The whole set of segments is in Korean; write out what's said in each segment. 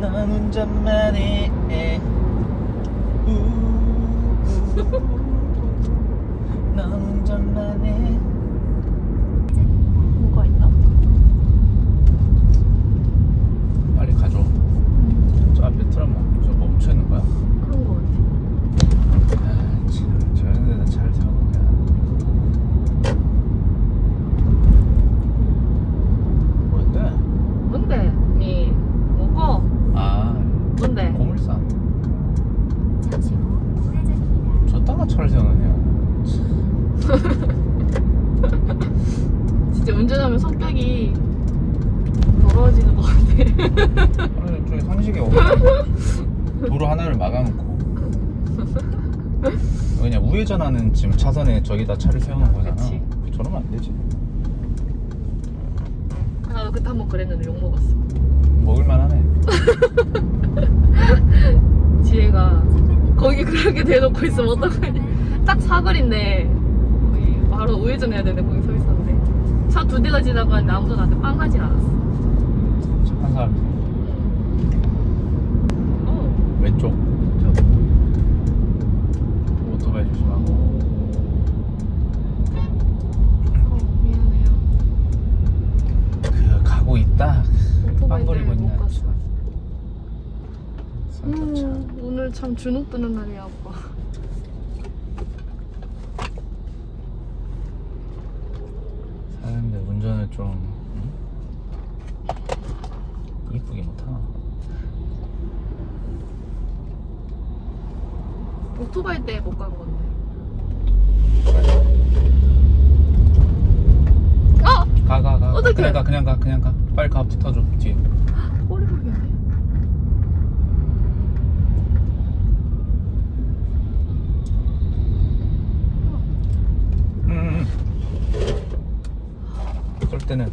넌 운전만 해 우, 우, 넌 운전만 해 뭐가 있나? 빨리 가줘 저 앞에 트럼 멈- 저 멈춰 있는 거야? 그런 거 같아. 아, 참, 저런 데다 차를 세우는 거야 뭔데? 뭔데? 니 뭐고? 아 뭔데? 고물상 잠시 후 우회전입니다. 저따가 차를 세우느냐 진짜 운전하면 성격이 더러워지는 것 같아. 하루 쪽에 상식이 없어 도로 하나를 막아놓고 그냥 우회전하는 지금 차선에 저기다 차를 세우는 거잖아 그치. 저러면 안 되지 나도 그때 한 번 그랬는데 욕 먹었어. 먹을만하네 지혜가 거기 그렇게 대놓고 있으면 어떡하냐. 딱 사거리인데 바로 우회전 해야 되는데 거기 차 두 대가 지나가는데 아무도 나한테 빵 하진 않았어. 착한 사람 어, 왼쪽 저 오토바이 조심하고 어, 미안해요. 그 가고 있다 오토바이 빵거리고 때문에 못 있네 갔어. 음, 오늘 참 주눅 드는 날이야, 아빠. 사람들 운전을 좀 응? 이쁘게 못하나 오토바이 때 못 간 건데. 아! 가가 가 어떡해. 가 그냥 가 그냥 가 빨리 가 붙어줘 뒤에 꼬리 보겠네. 응응응 쏠 때는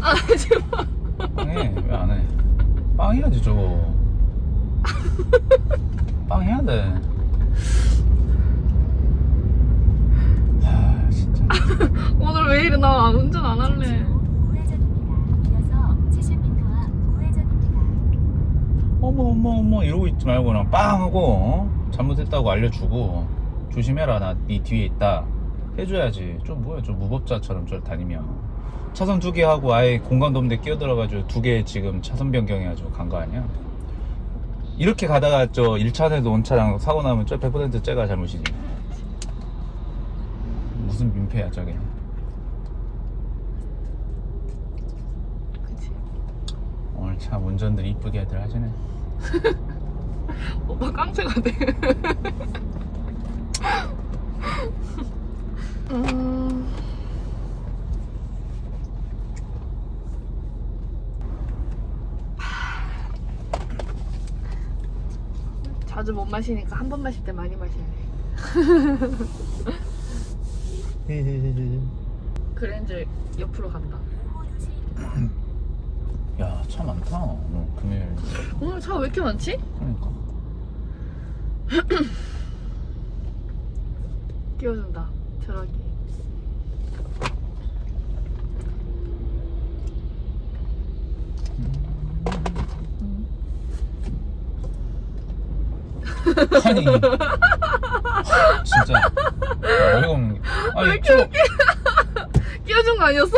아, 제발. 빵해 왜안 해? 빵 해야지 저거 빵 해야 돼. 하 진짜. 오늘 왜 이래? 나 운전 안 할래. 후 우회전입니다. 이어서 70m 앞 우회전입니다. 어머 어머 어머 이러고 있지 말고 그냥 빵 하고 어? 잘못했다고 알려주고 조심해라 나 네 뒤에 있다 해줘야지 좀 뭐야 좀 무법자처럼 저를 다니면 차선 두 개 하고 아예 공간도 없는데 끼어들어가지고 두 개 지금 차선 변경해가지고 간 거 아니야? 이렇게 가다가 저 1차선에도 온 차랑 사고 나면 저 100% 쟤가 잘못이지 무슨 민폐야 저게 그치. 오늘 참 운전들 이쁘게들 하시네 오빠 깡패가 돼. 음... 자주 못 마시니까 한 번 마실 때 많이 마셔야 돼. 그랜저 옆으로 간다. 야 차 많다 오늘 금요일 오늘 차 왜 이렇게 많지? 그러니까 띄워준다. 저러기. 아니 진짜 어이가 없는 게 아니 저 끼워준 거 아니었어?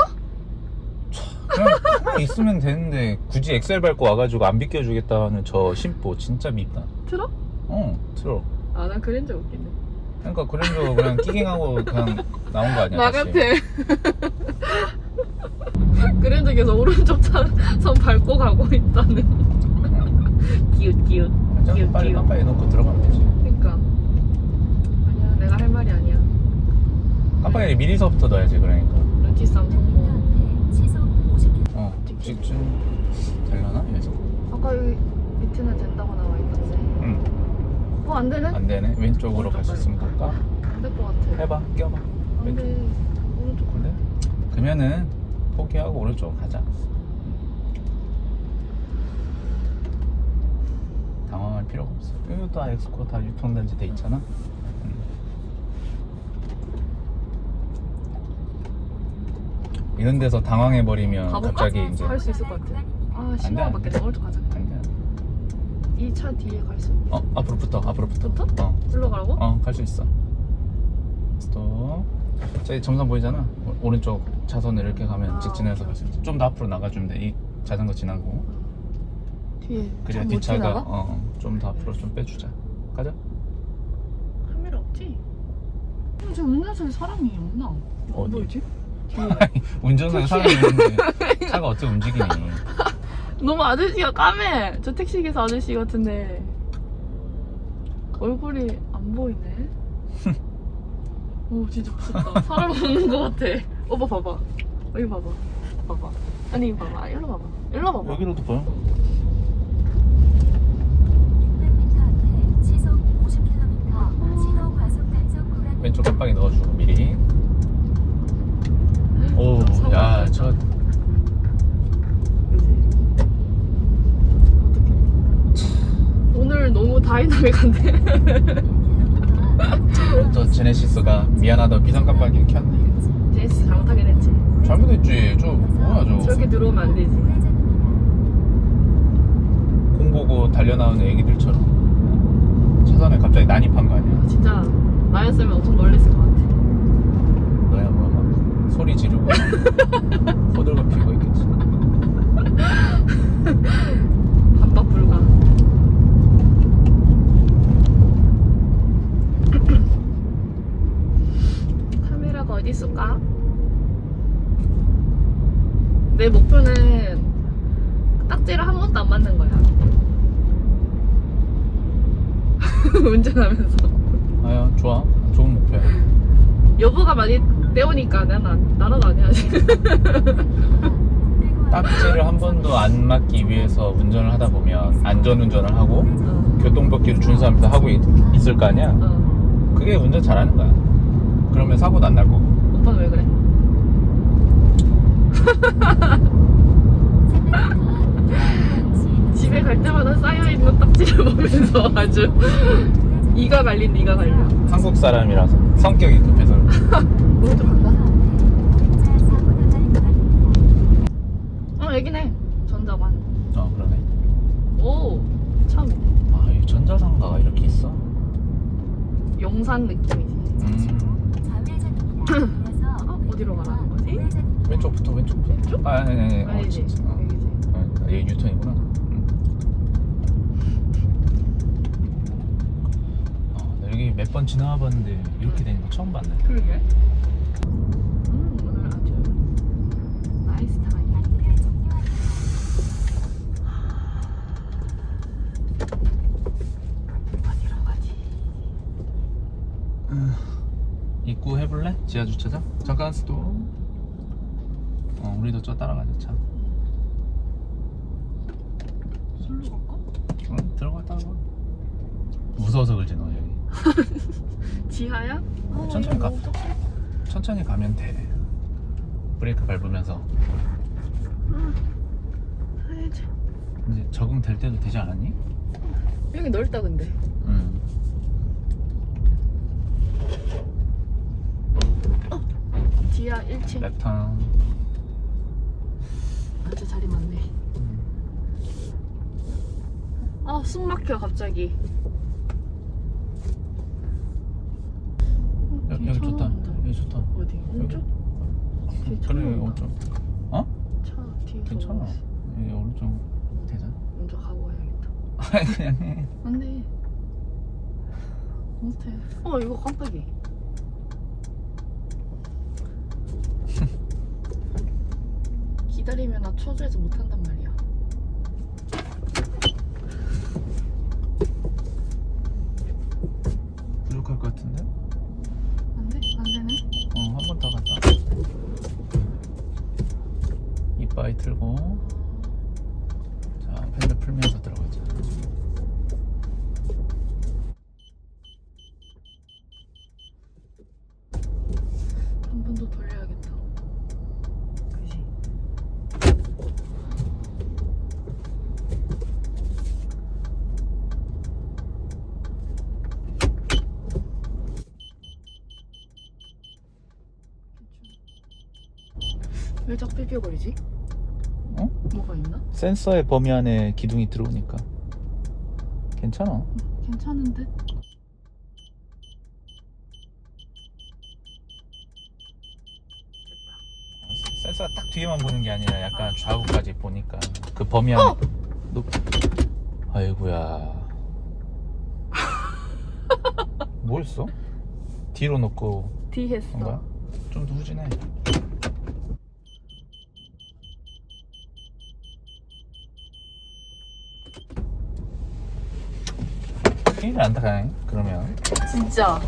그냥 가만히 있으면 되는데 굳이 엑셀 밟고 와가지고 안 비껴주겠다는 저 심보 진짜 밉다 들어? 어 들어 아, 난 그랜저 웃긴데. 그러니까 그래도 그냥 끼갱하고 그냥 나온 거 아니야 나 다시. 같아. 그랜저에서 오른쪽 차 선 밟고 가고 있다는. 기웃 기웃. 좀 기웃 빨리 기웃. 깜빡이 놓고 들어가면 되지 그러니까. 아니야, 내가 할 말이 아니야. 깜빡이 미리서부터 넣어야지 그러니까 싸움 성공. 앞에 시속 50km. 어 직진 되려나 여기서 아까 여기 밑에는 된다고 나와 있던데. 응 어, 안 되네? 안 되네 왼쪽으로 갈 수 있으면 볼까 안 될 것 같아. 해봐 껴봐 안 왼쪽 돼. 오른쪽 그래? 그러면은 포기하고 오른쪽 가자. 당황할 필요가 없어. 여기 다 엑스코 다 유통단지 돼 있잖아. 음. 이런 데서 당황해 버리면 가볼까? 갑자기 이제 할 수 있을 것 같아. 아, 10만 원밖에 내 오른쪽 가자. 안 돼. 이차 뒤에 갈 수 있어. 어 앞으로 붙어 앞으로 붙어 붙어? 어 일로 가라고? 어, 갈 수 있어. 스톱. 저기 정상 보이잖아. 오- 오른쪽 차선을 이렇게 가면 아, 직진해서 갈 수 있어. 좀 더 앞으로 나가주면 돼. 이 자전거 지나고. 뒤에 그래야 차못 뒷차가 지나가? 어, 좀 더 앞으로 좀 빼주자. 가자. 카메라 없지? 어, 지금 운전석에 사람이 없나? 어디? 뭐지? 뒤에. 운전석에 사람이 있는데 차가 어떻게 움직이니? 너무 아저씨가 까매. 저 택시 기사 아저씨 같은데 얼굴이 안 보이네. 오 진짜 무섭다. 사람 없는 것 같아. 오빠 봐봐. 여기 봐봐. 봐봐. 아니 이거 봐봐. 일로 봐봐. 일로 봐봐. 여기로도 보여? 600m 앞에 시속 50km 신호 과속 단속 구간 왼쪽 깜빡이 넣어주고 미리. 오, 사고 야, 났다. 저 그지? 어떡해. 오늘 너무 다이나믹한데? 저 제네시스가 미안하다 비상 깜빡이 켰네. 제이스 잘못하긴 했지. 잘못했지. 저 뭐야 저. 저렇게 들어오면 안 되지. 공 보고 달려 나오는 애기들처럼 차선에 갑자기 난입한 거 아니야? 진짜 나였으면 엄청 놀랬을 것 같아. 너야 뭐막 소리 지르고 호들갑 피고 있겠지. 반박 불가. 카메라가 어디 있을까? 내 목표는 딱지를 한 번도 안 맞는 거야. 운전하면서. 아야 좋아 좋은 목표야. 여보가 많이 때우니까 나라도 아니야지. 딱지를 한 번도 안 맞기 위해서 운전을 하다 보면 안전운전을 하고 어, 교통법규를 준수하면서 하고 있, 있을 거 아니야? 어. 그게 운전 잘하는 거야. 그러면 사고도 안 날 거고. 오빠는 왜 그래? 집에 갈 때마다 쌓여있는 딱지를 보면서 아주 이가 갈린 이가 갈려 한국 사람이라서 성격이 급해서 오른쪽 간다? 어 여기네 전자관 어 그러네. 오 아이 전자상가가 이렇게 있어? 용산 느낌이지 음 어? 어디로 가라는 거지? 왼쪽부터 왼쪽부터. 왼쪽? 아 아니 아니 아니. 어, 아니지. 어. 여기지 아, 얘 유턴이구나. 음. 어, 나 여기 몇 번 지나와 봤는데 이렇게 되는 거 처음 봤네. 그러게 음 오늘 아주 나이스 타임 어디로 가지? 입구 해볼래? 지하 주차장? 잠깐 스톱. 어, 우리도 저 따라가자 차. 술로 갈까? 응, 들어갔다 와. 무서워서 그러지 너 여기. 지하야? 어, 천천히 이거 가. 뭐 어떡해? 천천히 가면 돼. 브레이크 밟으면서 해야지. 이제 적응될 때도 되지 않았니? 여기 넓다 근데 응. 지하 1층 랩턴. 아주 자리 많네 아 숨 막혀 갑자기 어, 여, 여기. 좋다. 여기 좋다. 어디? 오른쪽? 뒤에 차 그래 나온다. 오른쪽. 어? 차 뒤에 괜찮아. 여기 오른쪽 되잖아. 먼저 가고 와야겠다 아니 그냥 해. 안돼 못해 어 이거 깜빡이 기다리면 나 초조해서 못한단 말이야 부족할 것 같은데? 안돼? 안되네? 어, 한 번 더 갔다. 이빠이 틀고. 자, 펜들 풀면서 들어가자. 한 번 더 돌려야겠다 그지? 왜 자꾸 삐삐거리지? 어? 뭐가 있나? 센서의 범위 안에 기둥이 들어오니까. 괜찮아 괜찮은 듯? 센서가 딱 뒤에만 보는 게 아니라 약간 좌우까지 보니까 그 범위 안에 어! 높... 아이고야 뭐 했어? 뒤로 놓고 D 했어. 한 거야? 좀더 후진해 큰일 난다 그러면 진짜.